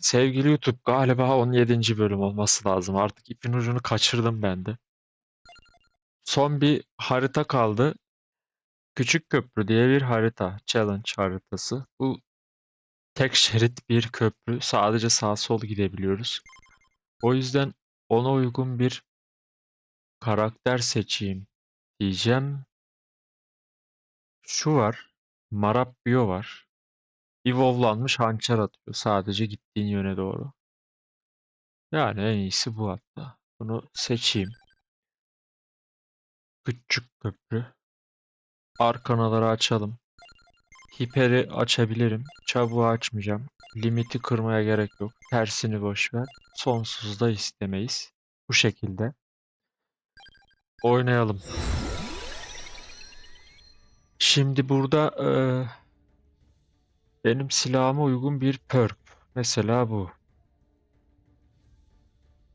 Sevgili YouTube galiba 17. bölüm olması lazım. Artık ipin ucunu kaçırdım ben de. Son bir harita kaldı. Küçük Köprü diye bir harita. Challenge haritası. Bu tek şerit bir köprü. Sadece sağ sol gidebiliyoruz. O yüzden ona uygun bir karakter seçeyim diyeceğim. Şu var. Marabio var. Evolve'lanmış hançer atıyor. Sadece gittiğin yöne doğru. Yani en iyisi bu hatta. Bunu seçeyim. Küçük köprü. Arkanaları açalım. Hiperi açabilirim. Çabuğu açmayacağım. Limiti kırmaya gerek yok. Tersini boş ver. Sonsuzda istemeyiz. Bu şekilde. Oynayalım. Şimdi burada eee, benim silahıma uygun bir perk. Mesela bu.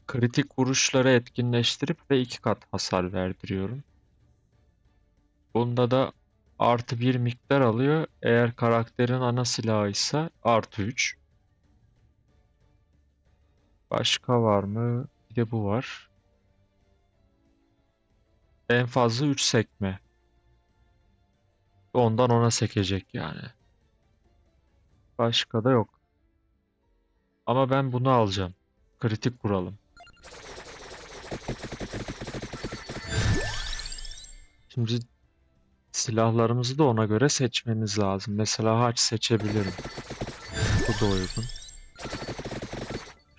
Kritik vuruşları etkinleştirip ve iki kat hasar verdiriyorum. Bunda da artı bir miktar alıyor. Eğer karakterin ana silahı ise artı 3. Başka var mı? Bir de bu var. En fazla 3 sekme. Ondan ona sekecek yani. Başka da yok. Ama ben bunu alacağım. Kritik vuralım. Şimdi silahlarımızı da ona göre seçmemiz lazım. Mesela haç seçebilirim. Bu da uygun.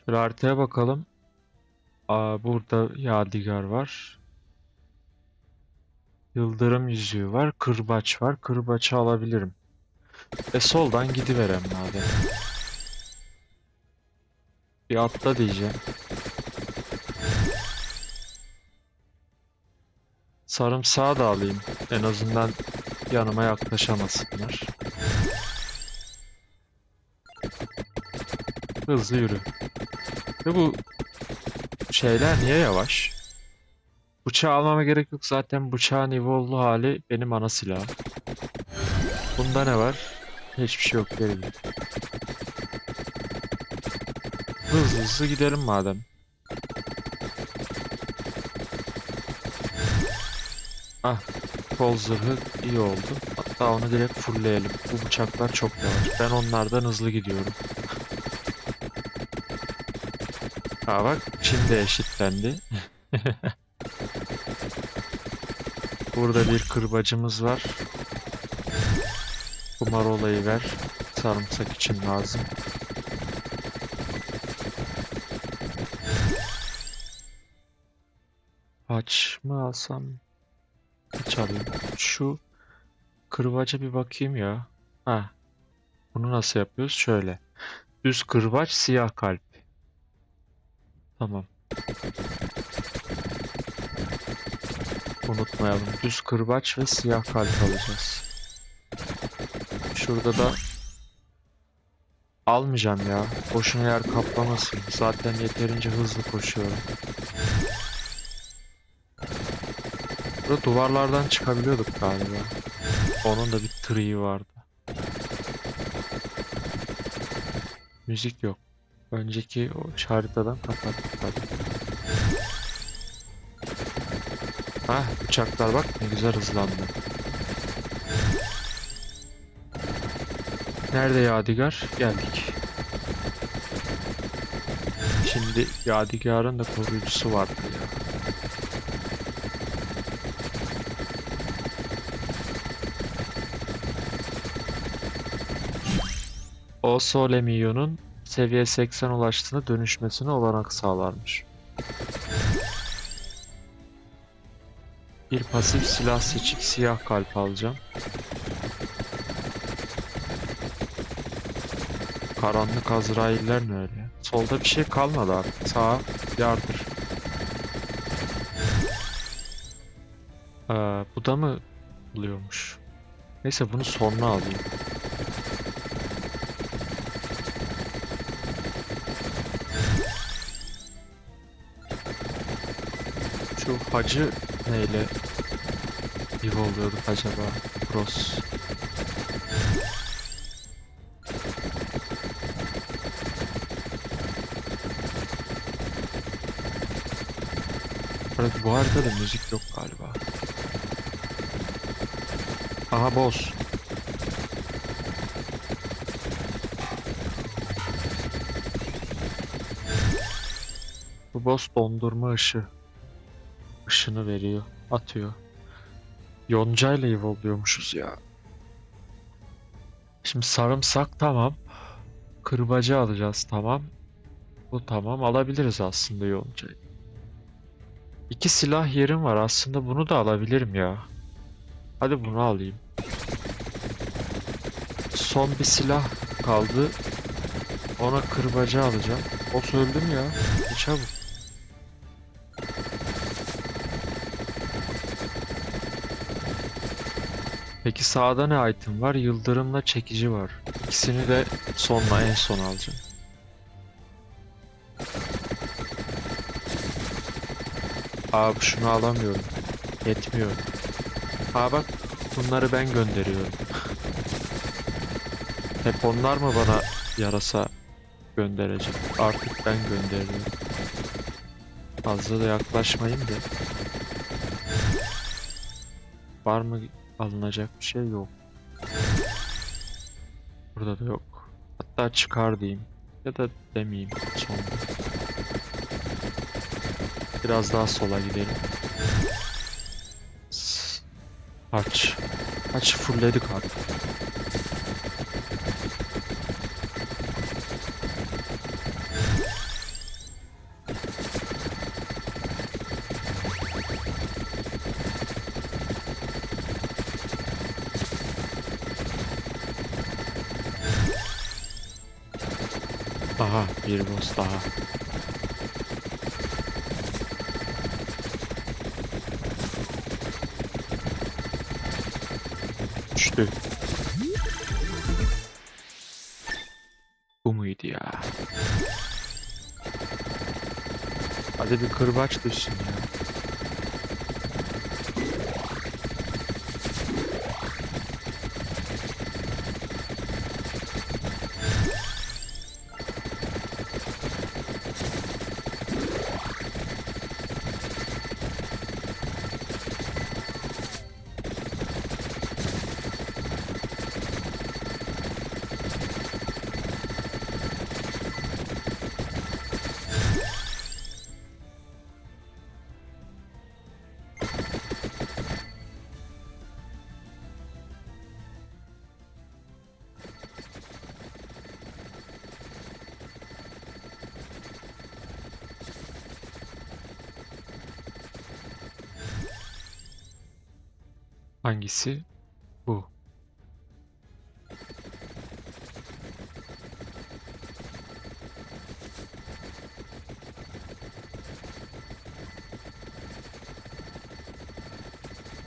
Şöyle haritaya bakalım. Aa, burada Yadigar var. Yıldırım yüzüğü var. Kırbaç var. Kırbaçı alabilirim. E soldan gidiverem madem. Bir atla diyeceğim. Sarımsağı da alayım. En azından yanıma yaklaşamasınlar. Hızlı yürü. Ve bu şeyler niye yavaş? Bıçağı almama gerek yok. Zaten bıçağın evolvlu hali benim ana silahım. Bunda ne var? Hiçbir şey yok. Geri git. Hızlı hızlı gidelim madem. Ah, kol zırhı iyi oldu. Hatta onu direkt fullleyelim. Bu bıçaklar çok yavaş. Ben onlardan hızlı gidiyorum. Ha bak, şimdi eşitlendi. Burada bir kırbacımız var. Kumar olayı ver. Sarımsak için lazım. Haç mı alsam? Haç alayım. Şu kırbaca bir bakayım ya. Ha. Bunu nasıl yapıyoruz? Şöyle. Düz kırbaç, siyah kalp. Tamam. Unutmayalım. Düz kırbaç ve siyah kalp alacağız. Şurada da almayacağım ya. Boşuna yer kaplamasın. Zaten yeterince hızlı koşuyorum. Burada duvarlardan çıkabiliyorduk galiba. Onun da bir triği vardı. Müzik yok. Önceki o haritadan kapattık tabii. Ah uçaklar bak ne güzel hızlandı. Nerede Yadigar? Geldik. Şimdi Yadigar'ın da koruyucusu vardı ya. O Solemio'nun seviye 80 ulaştığında dönüşmesine olanak sağlarmış. Bir pasif silah seçip siyah kalp alacağım. Karanlık Azrailler ne öyle? Solda bir şey kalmadı artık. Sağa yardır. Ee, bu da mı oluyormuş? Neyse bunu sonra alayım. Şu hacı neyle ev oluyorduk acaba? Cross. Burada bu haritada müzik yok galiba. Aha boss. Bu boss dondurma ışığı. Işını veriyor. Atıyor. Yoncayla evolluyormuşuz ya. Şimdi sarımsak tamam. Kırbacı alacağız tamam. Bu tamam alabiliriz aslında yoncayı. İki silah yerim var aslında bunu da alabilirim ya. Hadi bunu alayım. Son bir silah kaldı. Ona kırbacı alacağım. Boss öldüm ya. Çabuk. Peki sağda ne item var? Yıldırımla çekici var. İkisini de sonla en son alacağım. Abi şunu alamıyorum. Yetmiyor. Aa bak bunları ben gönderiyorum. Hep onlar mı bana yarasa gönderecek? Artık ben gönderiyorum. Fazla da yaklaşmayayım da. Var mı alınacak bir şey yok. Burada da yok. Hatta çıkar diyeyim. Ya da demeyeyim sonra. Biraz daha sola gidelim. Aç. Aç fullledik abi. Aha bir boss daha. Düştü. Bu muydu ya? Hadi bir kırbaç düşsün ya. Hangisi? Bu.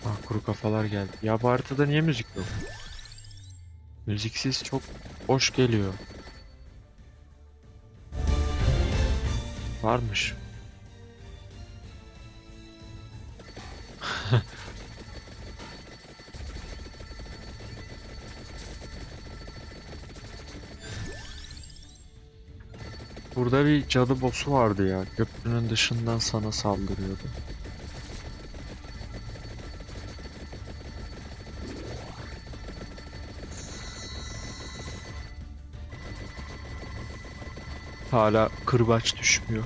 Ah kuru kafalar geldi. Ya bu haritada niye müzik yok? Müziksiz çok hoş geliyor. Varmış. Burada bir cadı boss'u vardı ya. Köprünün dışından sana saldırıyordu. Hala kırbaç düşmüyor.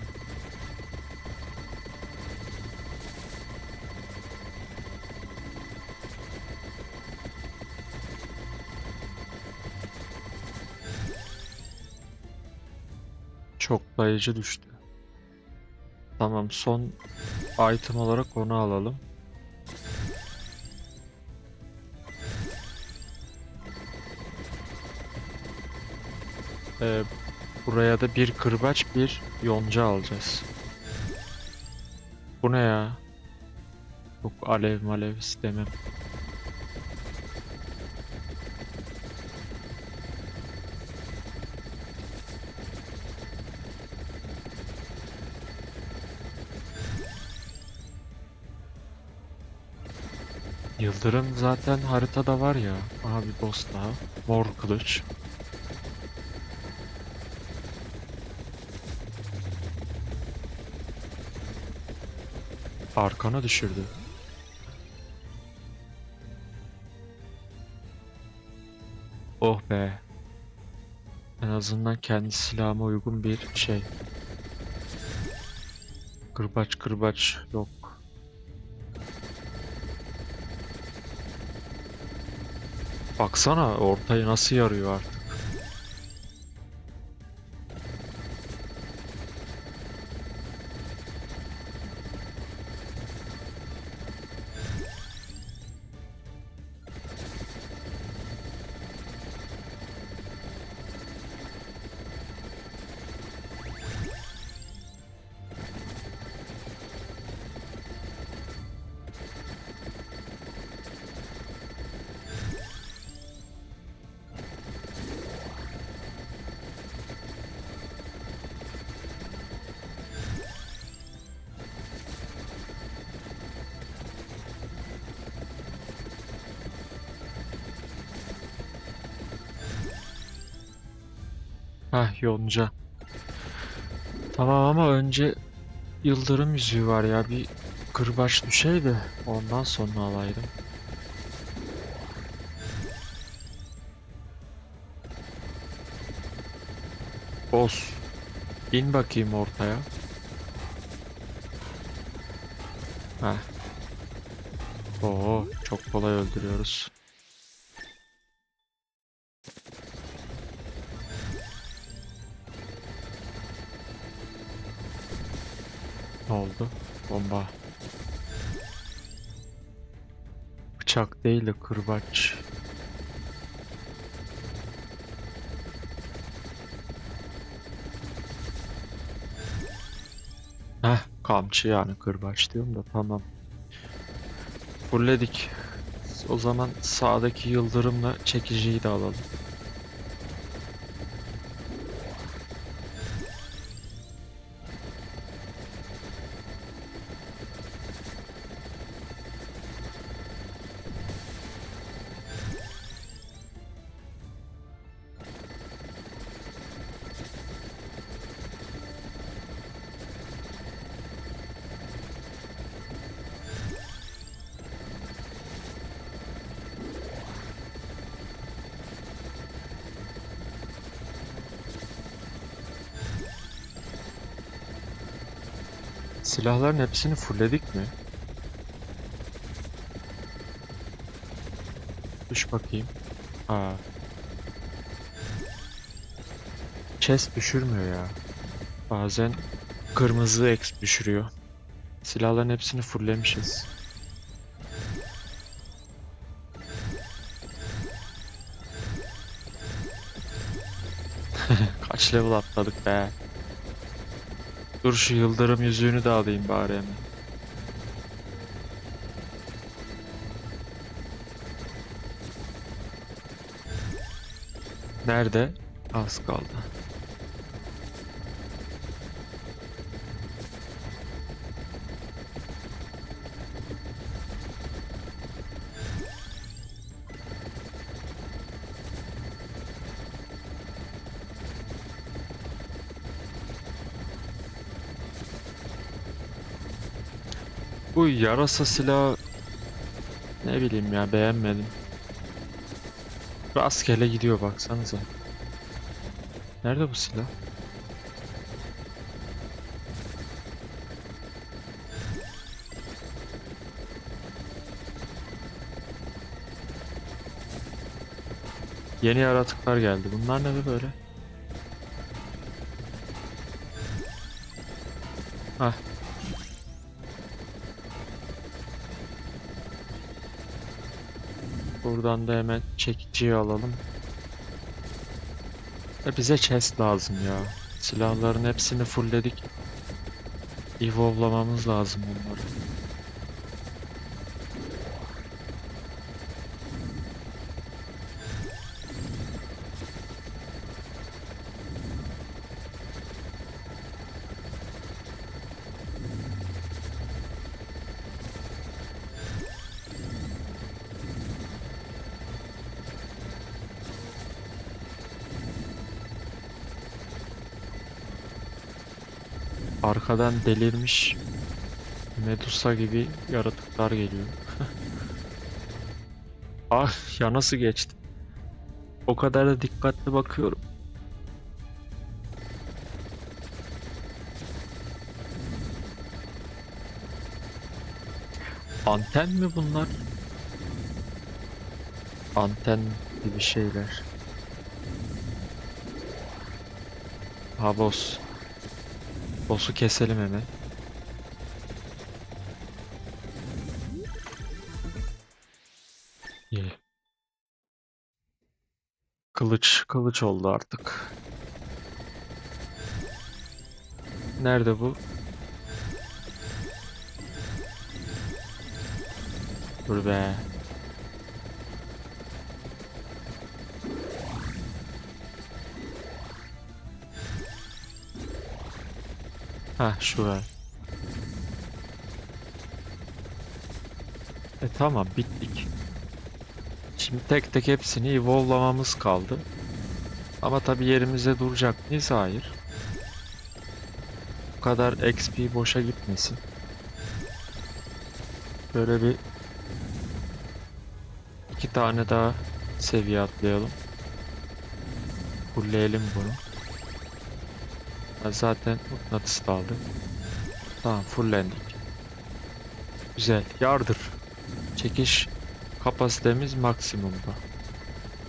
Çok dayıcı düştü. Tamam son item olarak onu alalım. Ee, buraya da bir kırbaç bir yonca alacağız. Bu ne ya? Çok alev malev istemem. Yıldırım zaten haritada var ya. Aha bir boss daha. Mor kılıç. Arkana düşürdü. Oh be. En azından kendi silahıma uygun bir şey. Kırbaç kırbaç yok. Baksana ortayı nasıl yarıyor artık. Hah yonca. Tamam ama önce yıldırım yüzüğü var ya bir kırbaç düşeydi ondan sonra alaydım. Boss. İn bakayım ortaya. Heh. Oo, çok kolay öldürüyoruz. Bomba. Bıçak değil de kırbaç. Heh, kamçı yani kırbaç diyorum da tamam. Fullledik. O zaman sağdaki yıldırımla çekiciyi de alalım. Silahların hepsini fullledik mi? Düş bakayım. Aa. Chest düşürmüyor ya. Bazen kırmızı X düşürüyor. Silahların hepsini fulllemişiz. Kaç level atladık be. Dur şu yıldırım yüzüğünü de alayım bari hemen. Nerede? Az kaldı. Bu yarasa silahı ne bileyim ya beğenmedim. Rastgele gidiyor baksanıza. Nerede bu silah? Yeni yaratıklar geldi. Bunlar ne böyle? Hah. Buradan da hemen çekiciyi alalım. E bize chest lazım ya. Silahların hepsini fullledik. Evolve'lamamız lazım onları. Arkadan delirmiş Medusa gibi yaratıklar geliyor. ah ya nasıl geçti? O kadar da dikkatli bakıyorum. Anten mi bunlar? Anten gibi şeyler. Ha boss. Boss'u keselim hemen. İyi. Kılıç, kılıç oldu artık. Nerede bu? Dur be. Ha şuraya. E tamam bittik. Şimdi tek tek hepsini evolve'lamamız kaldı. Ama tabi yerimizde duracak mıyız? Hayır. Bu kadar XP boşa gitmesin. Böyle bir iki tane daha seviye atlayalım. Fullleyelim bunu. Ha, zaten mıknatıs da aldık. Tamam fullendik. Güzel. Yardır. Çekiş kapasitemiz maksimumda.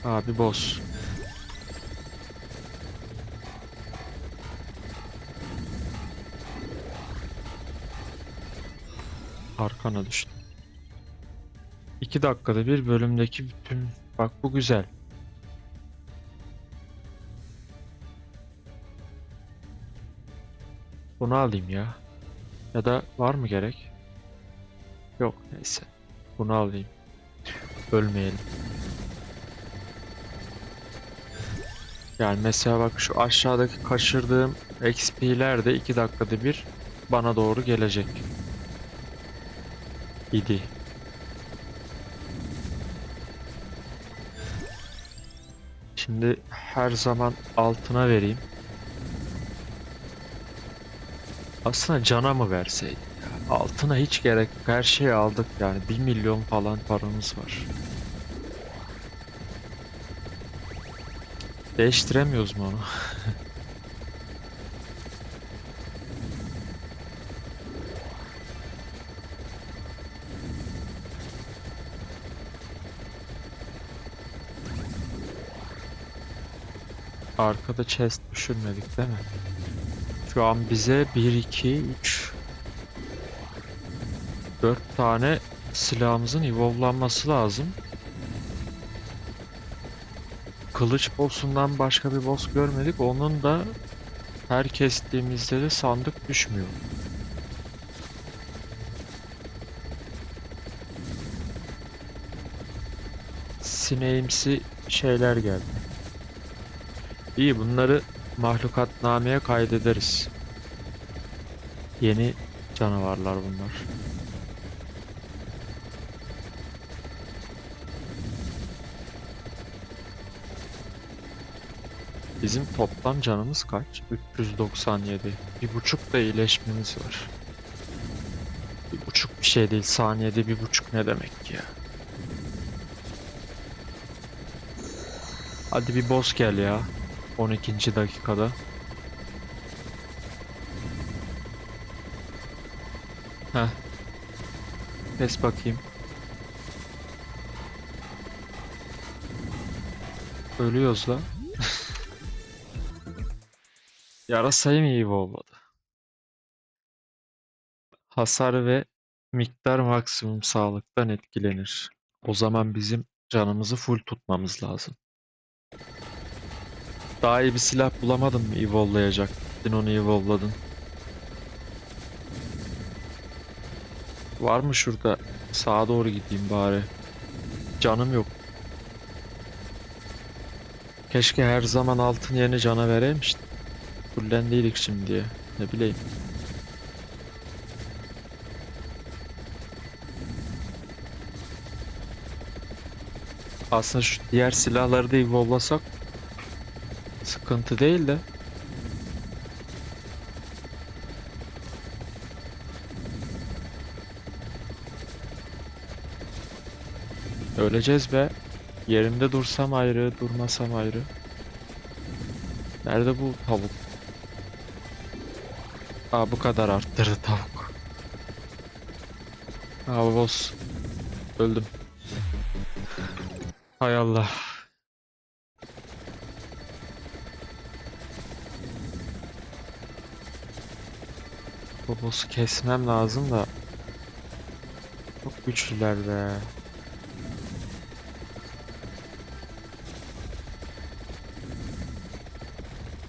Abi boss. Arkana düştü. 2 dakikada bir bölümdeki bütün... Bak bu güzel. Bunu alayım ya. Ya da var mı gerek? Yok neyse. Bunu alayım. Ölmeyelim. Yani mesela bak şu aşağıdaki kaçırdığım XP'ler de 2 dakikada bir bana doğru gelecek. İdi. Şimdi her zaman altına vereyim. Aslında cana mı verseydim ya? Altına hiç gerek. Her şeyi aldık yani. 1 milyon falan paramız var. Değiştiremiyoruz mu onu? Arkada chest düşürmedik değil mi? Şu an bize 1, 2, 3, 4 tane silahımızın evolve'lanması lazım. Kılıç boss'undan başka bir boss görmedik. Onun da her kestiğimizde de sandık düşmüyor. Sineğimsi şeyler geldi. İyi bunları mahlukatnameye kaydederiz. Yeni canavarlar bunlar. Bizim toplam canımız kaç? 397. Bir buçuk da iyileşmemiz var. Bir buçuk bir şey değil. Saniyede bir buçuk ne demek ya? Hadi bir boss gel ya. 12. dakikada. Heh. Kes bakayım. Ölüyoruz la. Yarasayı mı iyi olmadı? Hasar ve miktar maksimum sağlıktan etkilenir. O zaman bizim canımızı full tutmamız lazım. Daha iyi bir silah bulamadın mı evolve'layacak? Gittin onu evolve'ladın. Var mı şurada? Sağa doğru gideyim bari. Canım yok. Keşke her zaman altın yerine cana vereymiştim. Fullendiydik şimdiye. Ne bileyim. Aslında şu diğer silahları da evolve'lasak Sıkıntı değil de. Öleceğiz be. Yerimde dursam ayrı, durmasam ayrı. Nerede bu tavuk? Aa bu kadar arttırdı tavuk. Aa boss. Öldüm. Hay Allah. Boss'u kesmem lazım da. Çok güçlüler be.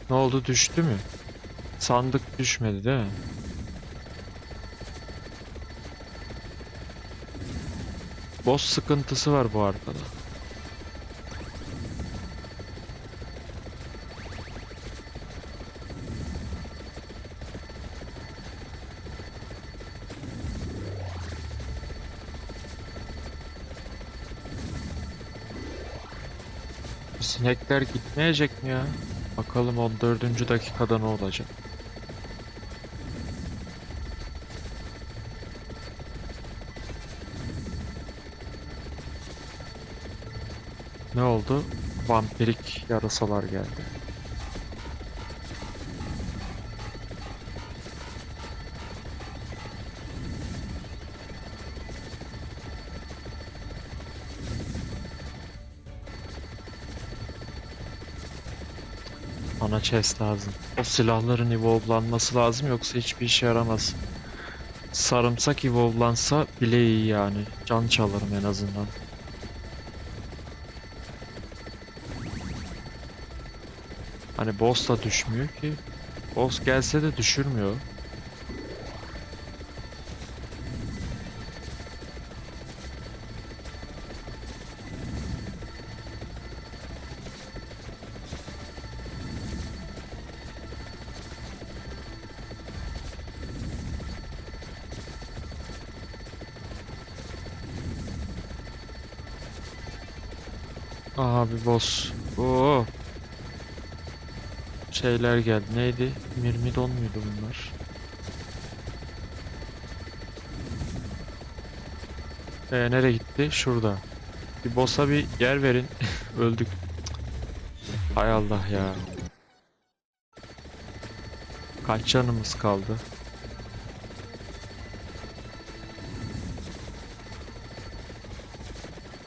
Ne oldu düştü mü? Sandık düşmedi değil mi? Boss sıkıntısı var bu arkada. Sinekler gitmeyecek mi ya? Bakalım 14. dakikada ne olacak? Ne oldu? Vampirik yarasalar geldi. Bana chest lazım. O silahların evolve'lanması lazım yoksa hiçbir işe yaramaz. Sarımsak evolve'lansa bile iyi yani. Can çalarım en azından. Hani boss da düşmüyor ki. Boss gelse de düşürmüyor. Bir boss. Oo. Şeyler geldi. Neydi? Mirmidon muydu bunlar? Ee, nereye gitti? Şurada. Bir boss'a bir yer verin. Öldük. Hay Allah ya. Kaç canımız kaldı?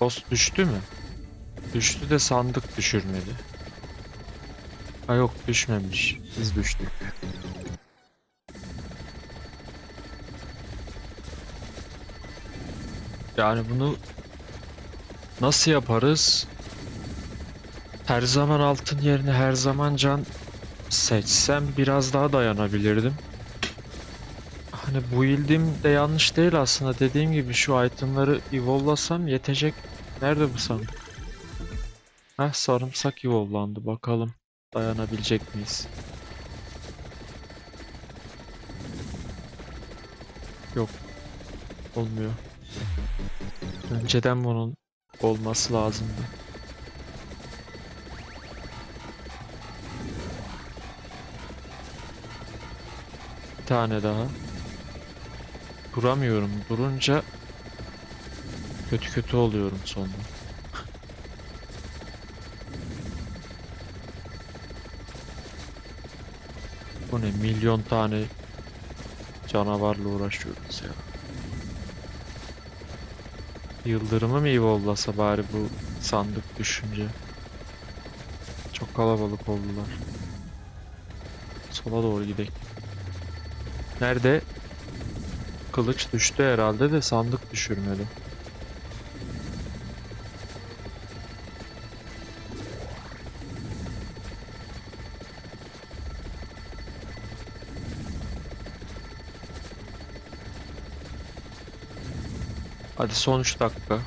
Boss düştü mü? Düştü de sandık düşürmedi. Ha yok düşmemiş. Biz düştük. Yani bunu nasıl yaparız? Her zaman altın yerine her zaman can seçsem biraz daha dayanabilirdim. Hani bu build'im de yanlış değil aslında. Dediğim gibi şu itemları evolve'lasam yetecek. Nerede bu sandık? Heh sarımsak evolve'landı. Bakalım dayanabilecek miyiz? Yok. Olmuyor. Önceden bunun olması lazımdı. Bir tane daha. Duramıyorum. Durunca kötü kötü oluyorum sonra. Bu ne? Milyon tane canavarla uğraşıyoruz ya. Yıldırımı mı evolve'lasa bari bu sandık düşünce. Çok kalabalık oldular. Sola doğru gidelim. Nerede? Kılıç düştü herhalde de sandık düşürmedi. Hadi son 3 dakika.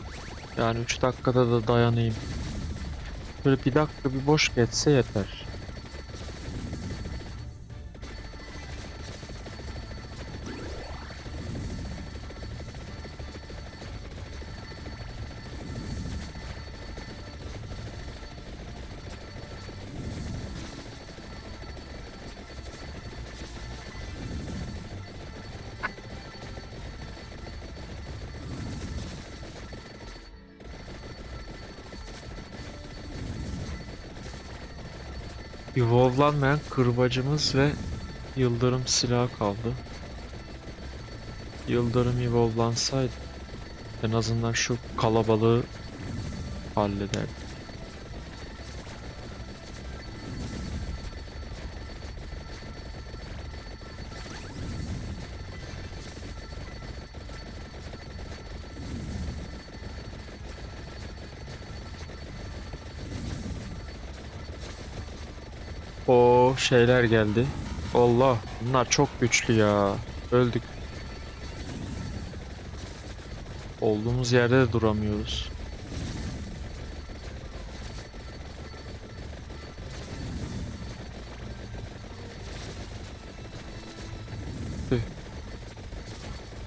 Yani 3 dakikada da dayanayım. Böyle bir dakika bir boş geçse yeter. Evolve'lanmayan kırbacımız ve yıldırım silahı kaldı. Yıldırım evolve'lansaydı en azından şu kalabalığı hallederdik. O şeyler geldi. Allah, bunlar çok güçlü ya. Öldük. Olduğumuz yerde de duramıyoruz.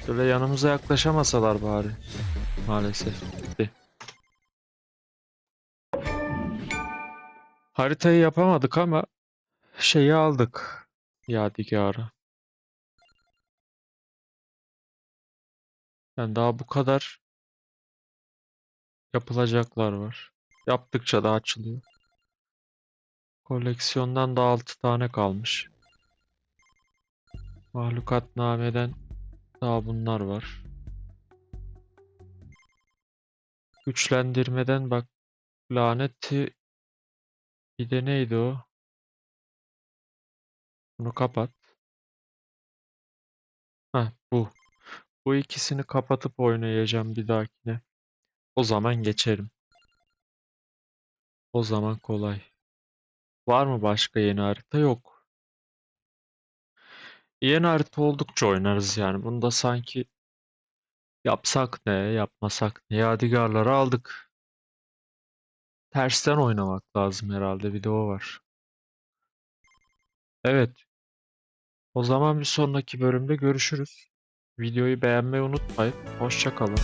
Şöyle yanımıza yaklaşamasalar bari. Maalesef. Haritayı yapamadık ama şeyi aldık. Yadigarı. Yani daha bu kadar yapılacaklar var. Yaptıkça da açılıyor. Koleksiyondan da 6 tane kalmış. Mahlukatnameden daha bunlar var. Güçlendirmeden bak laneti bir de neydi o? Bunu kapat. Heh bu. Bu ikisini kapatıp oynayacağım bir dahakine. O zaman geçerim. O zaman kolay. Var mı başka yeni harita? Yok. Yeni harita oldukça oynarız yani. Bunda sanki yapsak ne, yapmasak ne. Yadigarları aldık. Tersten oynamak lazım herhalde. Bir de o var. Evet. O zaman bir sonraki bölümde görüşürüz. Videoyu beğenmeyi unutmayın. Hoşça kalın.